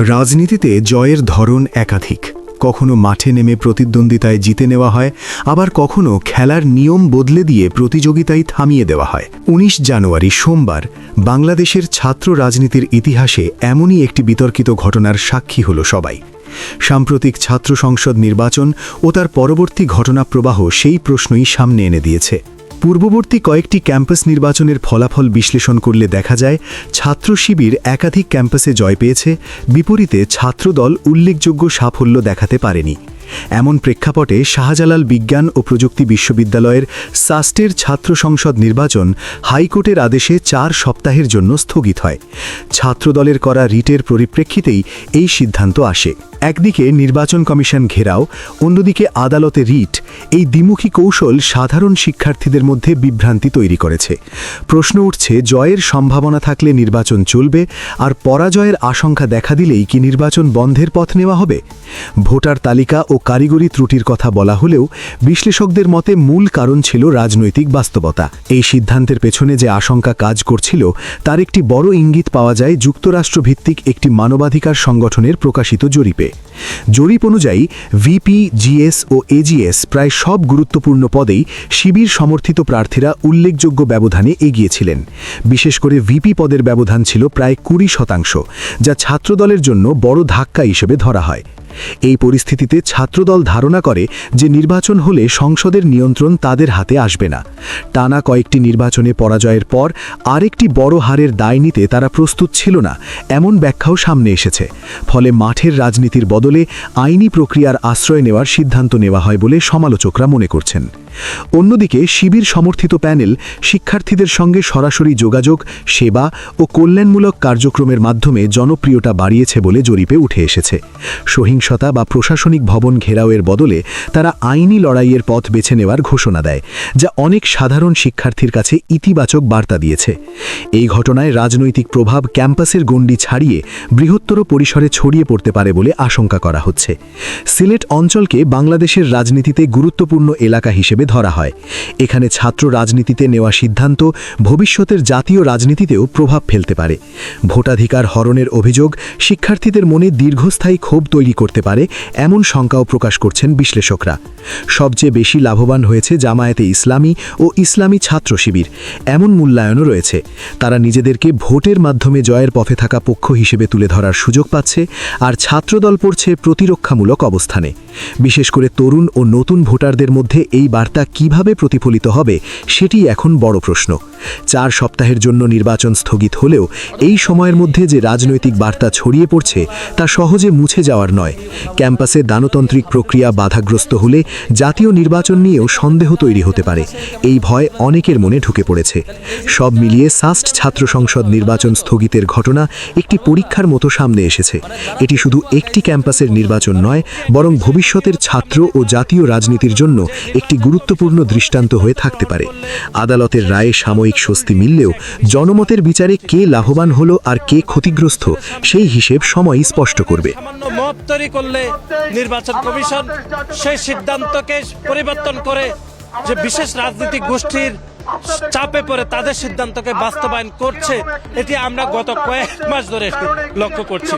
রাজনীতিতে জয়ের ধরন একাধিক। কখনো মাঠে নেমে প্রতিদ্বন্দ্বিতায় জিতে নেওয়া হয়, আবার কখনো খেলার নিয়ম বদলে দিয়ে প্রতিযোগিতায় থামিয়ে দেওয়া হয়। ১৯ জানুয়ারি সোমবার, বাংলাদেশের ছাত্র রাজনীতির ইতিহাসে এমনই একটি বিতর্কিত ঘটনার সাক্ষী হল সবাই। সাম্প্রতিক ছাত্র সংসদ নির্বাচন ও তার পরবর্তী ঘটনাপ্রবাহ সেই প্রশ্নই সামনে এনে দিয়েছে। পূর্ববর্তী কয়েকটি ক্যাম্পাস নির্বাচনের ফলাফল বিশ্লেষণ করলে দেখা যায়, ছাত্র শিবির একাধিক ক্যাম্পাসে জয় পেয়েছে, বিপরীতে ছাত্রদল উল্লেখযোগ্য সাফল্য দেখাতে পারেনি। এমন প্রেক্ষাপটে শাহজালাল বিজ্ঞান ও প্রযুক্তি বিশ্ববিদ্যালয়ের সাস্টের ছাত্র সংসদ নির্বাচন হাইকোর্টের আদেশে চার সপ্তাহের জন্য স্থগিত হয়। ছাত্রদলের করা রিটের পরিপ্রেক্ষিতেই এই সিদ্ধান্ত আসে। একদিকে নির্বাচন কমিশন ঘেরাও, অন্যদিকে আদালতে রিট, এই দ্বিমুখী কৌশল সাধারণ শিক্ষার্থীদের মধ্যে বিভ্রান্তি তৈরি করেছে। প্রশ্ন উঠছে, জয়ের সম্ভাবনা থাকলে নির্বাচন চলবে, আর পরাজয়ের আশঙ্কা দেখা দিলেই কি নির্বাচন বন্ধের পথ নেওয়া হবে? ভোটার তালিকা ও কারিগরি ত্রুটির কথা বলা হলেও বিশ্লেষকদের মতে মূল কারণ ছিল রাজনৈতিক বাস্তবতা। এই সিদ্ধান্তের পেছনে যে আশঙ্কা কাজ করছিল, তার একটি বড় ইঙ্গিত পাওয়া যায় যুক্তরাষ্ট্রভিত্তিক একটি মানবাধিকার সংগঠনের প্রকাশিত জরিপে। জরিপ অনুযায়ী ভিপি জিএস ও এজিএস প্রায় সব গুরুত্বপূর্ণ পদেই শিবির সমর্থিত প্রার্থীরা উল্লেখযোগ্য ব্যবধানে এগিয়েছিলেন। বিশেষ করে ভিপি পদের ব্যবধান ছিল প্রায় কুড়ি শতাংশ, যা ছাত্রদলের জন্য বড় ধাক্কা হিসেবে ধরা হয়। এই পরিস্থিতিতে ছাত্রদল ধারণা করে যে নির্বাচন হলে সংসদের নিয়ন্ত্রণ তাদের হাতে আসবে না। টানা কয়েকটি নির্বাচনে পরাজয়ের পর আরেকটি বড় হারের দায় নিতে তারা প্রস্তুত ছিল না, এমন ব্যাখ্যাও সামনে এসেছে। ফলে মাঠের রাজনীতির বদলে আইনি প্রক্রিয়ার আশ্রয় নেওয়ার সিদ্ধান্ত নেওয়া হয় বলে সমালোচকরা মনে করছেন। অন্যদিকে শিবির সমর্থিত প্যানেল শিক্ষার্থীদের সঙ্গে সরাসরি যোগাযোগ, সেবা ও কল্যাণমূলক কার্যক্রমের মাধ্যমে জনপ্রিয়তা বাড়িয়েছে বলে জরিপে উঠে এসেছে। সহিংসতা বা প্রশাসনিক ভবন ঘেরাওয়ের বদলে তারা আইনি লড়াইয়ের পথ বেছে নেওয়ার ঘোষণা দেয়, যা অনেক সাধারণ শিক্ষার্থীর কাছে ইতিবাচক বার্তা দিয়েছে। এই ঘটনায় রাজনৈতিক প্রভাব ক্যাম্পাসের গণ্ডি ছাড়িয়ে বৃহত্তর পরিসরে ছড়িয়ে পড়তে পারে বলে আশঙ্কা করা হচ্ছে। সিলেট অঞ্চলকে বাংলাদেশের রাজনীতিতে গুরুত্বপূর্ণ এলাকা হিসেবে ধরা হয়। এখানে ছাত্র রাজনীতিতে নেওয়া সিদ্ধান্ত ভবিষ্যতের জাতীয় রাজনীতিতেও প্রভাব ফেলতে পারে। ভোটাধিকার হরণের অভিযোগ শিক্ষার্থীদের মনে দীর্ঘস্থায়ী ক্ষোভ তৈরি করতে পারে এমন শঙ্কাও প্রকাশ করছেন বিশ্লেষকরা। সবচেয়ে বেশি লাভবান হয়েছে জামায়াতে ইসলামী ও ইসলামী ছাত্র শিবির। এমন মূল্যায়নও রয়েছে। তারা নিজেদেরকে ভোটের মাধ্যমে জয়ের পথে থাকা পক্ষ হিসেবে তুলে ধরার সুযোগ পাচ্ছে আর ছাত্রদল পড়ছে প্রতিরক্ষামূলক অবস্থানে। বিশেষ করে তরুণ ও নতুন ভোটারদের মধ্যে এই বার্তা কীভাবে প্রতিফলিত হবে, সেটি এখন বড় প্রশ্ন। চার সপ্তাহের জন্য নির্বাচন স্থগিত হলেও এই সময়ের মধ্যে যে রাজনৈতিক বার্তা ছড়িয়ে পড়ছে, তা সহজে মুছে যাওয়ার নয়। ক্যাম্পাসে দানতান্ত্রিক প্রক্রিয়া বাধাগ্রস্ত হলে জাতীয় নির্বাচন নিয়েও সন্দেহ তৈরি হতে পারে। এই ভয় অনেকের মনে ঢুকে পড়েছে। সব মিলিয়ে সাস্ট ছাত্র সংসদ নির্বাচন স্থগিতের ঘটনা একটি পরীক্ষার মতো সামনে এসেছে। এটি শুধু একটি ক্যাম্পাসের নির্বাচন নয়, বরং ভবিষ্যতের ছাত্র ও জাতীয় রাজনীতির জন্য একটি গুরুত্বপূর্ণ দৃষ্টান্ত হয়ে থাকতে পারে। আদালতের রায়ে সাময়িক স্বস্তি মিললেও জনমতের বিচারে কে লাভবান হলো আর কে ক্ষতিগ্রস্ত, সেই হিসেব সময়ই স্পষ্ট করবে। মত তৈরি করলে নির্বাচন কমিশন সেই সিদ্ধান্তকে পরিবর্তন করে যে বিশেষ রাজনৈতিক গোষ্ঠীর চাপে পড়ে তাদের সিদ্ধান্তকে বাস্তবায়ন করছে, এটি আমরা গত কয়েক মাস ধরে লক্ষ্য করছি।